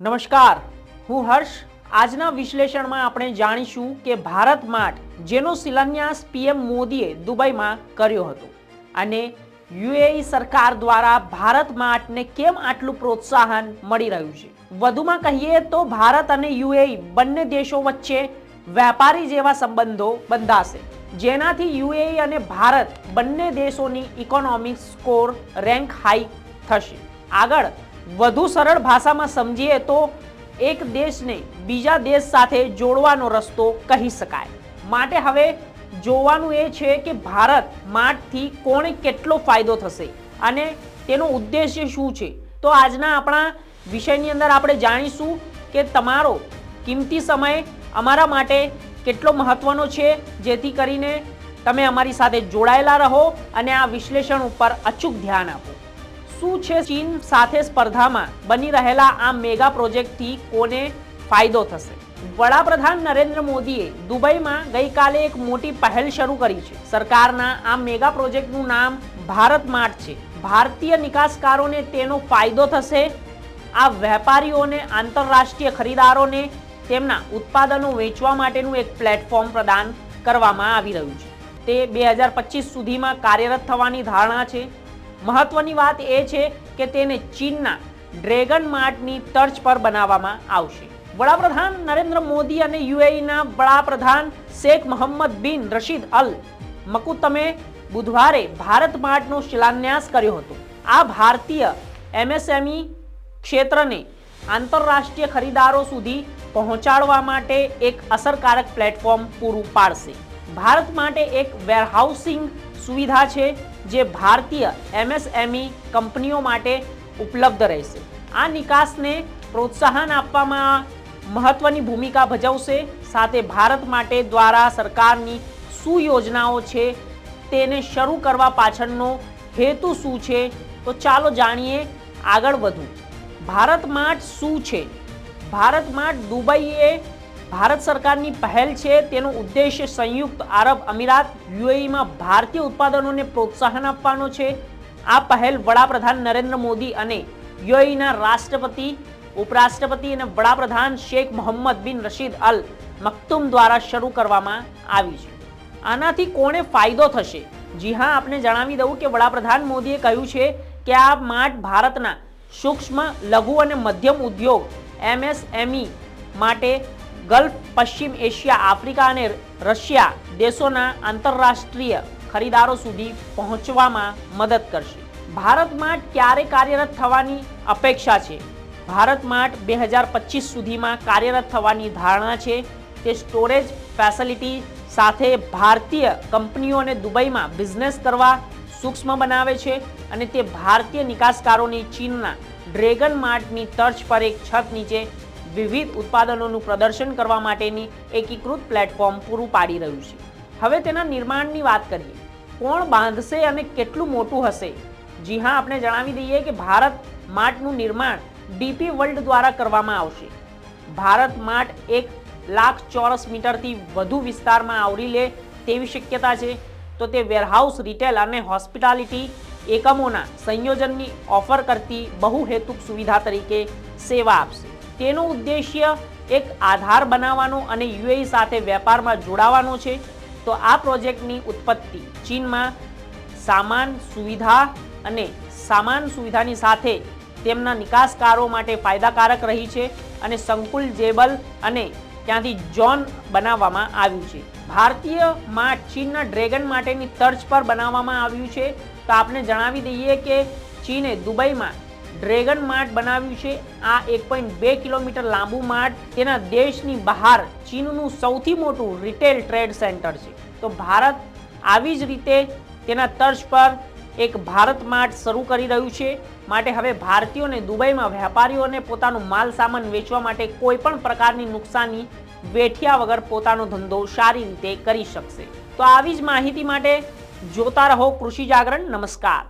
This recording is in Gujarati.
નમસ્કાર. હું હર્ષ. આજના વિશ્લેષણમાં આપણે જાણીશું કે ભારત માર્ટ, જેનો શિલાન્યાસ પીએમ મોદીએ દુબઈમાં કર્યો હતો અને યુએઈ સરકાર દ્વારા ભારત માર્ટને કેમ આટલું પ્રોત્સાહન મળી રહ્યું છે? વધુમાં કહીએ તો ભારત અને યુએઈ બંને દેશો વચ્ચે વેપારી જેવા સંબંધો બંધાશે. જેનાથી યુએઈ અને ભારત બંને દેશોની ઇકોનોમિક સ્કોર રેન્ક હાઈ થશે. આગળ, વધુ સરળ ભાષામાં સમજીએ તો એક દેશને બીજા દેશ સાથે જોડવાનો રસ્તો કહી શકાય. માટે હવે જોવાનું એ છે કે ભારત માર્ટથી કોણે કેટલો ફાયદો થશે અને તેનો ઉદ્દેશ્ય શું છે? તો આજના આપણા વિષયની અંદર આપણે જાણીશું કે તમારો કિંમતી સમય અમારા માટે કેટલો મહત્વનો છે, જેથી કરીને તમે અમારી સાથે જોડાયેલા રહો અને આ વિશ્લેષણ ઉપર અચૂક ધ્યાન આપો. શું છે ચીન સાથે સ્પર્ધામાં બની રહેલા આ મેગા પ્રોજેક્ટથી કોને ફાયદો થશે? વડાપ્રધાન નરેન્દ્ર મોદીએ દુબઈમાં ગઈકાલે એક મોટી પહેલ શરૂ કરી છે. સરકારના આ મેગા પ્રોજેક્ટનું નામ ભારત માર્ટ છે. ભારતીય નિકાસકારોને તેનો ફાયદો થશે આ વેપારીઓને આંતરરાષ્ટ્રીય ખરીદારોને તેમના ઉત્પાદનો વેચવા માટેનું એક પ્લેટફોર્મ પ્રદાન કરવામાં આવી રહ્યું છે. તે બે હજાર પચીસ સુધીમાં કાર્યરત થવાની ધારણા છે. મહત્વની વાત એ છે કે તેને ચીનના ડ્રેગન માર્ટની તર્જ પર બનાવવામાં આવશે. વડાપ્રધાન નરેન્દ્ર મોદી અને યુએઈના વડાપ્રધાન શેખ મોહમ્મદ બિન રશીદ અલ મકુતમે બુધવારે ભારત માર્ટનો શિલાન્યાસ કર્યો હતો. આ ભારતીય એમએસએમઈ ક્ષેત્રને આંતરરાષ્ટ્રીય ખરીદારો સુધી પહોંચાડવા માટે એક અસરકારક પ્લેટફોર્મ પૂરું પાડશે. ભારત માટે એક વેરહાઉસિંગ સુવિધા છે જે ભારતીય એમએસએમઈ કંપનીઓ માટે ઉપલબ્ધ રહેશે. આ નિકાસને પ્રોત્સાહન આપવામાં મહત્વની ભૂમિકા ભજવશે. સાથે ભારત માટે દ્વારા સરકારની શું યોજનાઓ છે તેને શરૂ કરવા પાછળનો હેતુ શું છે? તો ચાલો જાણીએ આગળ વધુ. ભારત માર્ટ શું છે? ભારત માર્ટ દુબઈએ ભારત સરકારની પહેલ છે, તેનો ઉદ્દેશ્ય સંયુક્ત આરબ અમીરાત, યુએઈમાં ભારતીય ઉત્પાદનોને પ્રોત્સાહન આપવાનો છે. આ પહેલ વડાપ્રધાન નરેન્દ્ર મોદી અને યુએઈના રાષ્ટ્રપતિ, ઉપરાષ્ટ્રપતિ અને વડાપ્રધાન શેખ મોહમ્મદ બિન રશીદ અલ મક્તુમ દ્વારા શરૂ કરવામાં આવી છે. આનાથી કોને ફાયદો થશે? જી હા આપણે જણાવી દઉં કે વડાપ્રધાન મોદીએ કહ્યું છે કે આ માર્ટ ભારતના સૂક્ષ્મ, લઘુ અને મધ્યમ ઉદ્યોગ એમએસએમઈ માટે ગલ્ફ, પશ્ચિમ એશિયા, આફ્રિકા અને રશિયા દેશોના આંતરરાષ્ટ્રીય ખરીદારો સુધી પહોંચવામાં મદદ કરશે. ભારત માર્ટ ક્યારે કાર્યરત થવાની અપેક્ષા છે? ભારત માર્ટ બે હજાર પચીસ સુધીમાં કાર્યરત થવાની ધારણા છે. તે સ્ટોરેજ ફેસિલિટી સાથે ભારતીય કંપનીઓને દુબઈમાં બિઝનેસ કરવા સૂક્ષ્મ બનાવે છે અને તે ભારતીય નિકાસકારોની ચીનના ડ્રેગન માર્ટની તર્જ પર એક છત નીચે વિવિધ ઉત્પાદનોનું પ્રદર્શન કરવા માટેની એકીકૃત પ્લેટફોર્મ પૂરું પાડી રહ્યું છે. હવે તેના નિર્માણની વાત કરીએ. કોણ બાંધશે અને કેટલું મોટું હશે? જી હા, આપણે જણાવી દઈએ કે ભારત માર્ટનું નિર્માણ ડીપી વર્લ્ડ દ્વારા કરવામાં આવશે. ભારત માર્ટ એક લાખ ચોરસ મીટરથી વધુ વિસ્તારમાં આવરી લે તેવી શક્યતા છે. તો તે વેરહાઉસ, રિટેલ અને હોસ્પિટાલિટી એકમોના સંયોજનની ઓફર કરતી બહુહેતુક સુવિધા તરીકે સેવા આપશે. તેનો ઉદ્દેશ્ય એક આધાર બનાવવાનો અને યુએઈ સાથે વેપારમાં જોડાવાનો છે. તો આ પ્રોજેક્ટની ઉત્પત્તિ ચીનમાં સામાન સુવિધા અને સામાન સુવિધાની સાથે તેમના નિકાસકારો માટે ફાયદાકારક રહી છે અને સંકુલ જેબલ અને ત્યાંથી જોન બનાવવામાં આવ્યું છે. ભારતીય માર્ટ ચીનના ડ્રેગન માટેની તર્જ પર બનાવવામાં આવ્યું છે. તો આપણે જણાવી દઈએ કે ચીને દુબઈમાં ડ્રેગન માર્ટ બનાવ્યું છે. આ એક પોઈન્ટ બે કિલોમીટર લાંબુ માર્ટ. તેના દેશની બહાર ચીનનું સૌથી મોટું રિટેલ ટ્રેડ સેન્ટર છે. તો ભારત આવી જ રીતે તેના તર્જ પર એક ભારત માર્ટ શરૂ કરી રહ્યું છે. માટે હવે ભારતીયોને દુબઈમાં વેપારીઓને પોતાનો માલ સામાન વેચવા માટે કોઈ પણ પ્રકારની નુકસાની વેઠ્યા વગર પોતાનો ધંધો સારી રીતે કરી શકશે. તો આવી જ માહિતી માટે જોતા રહો કૃષિ જાગરણ નમસ્કાર.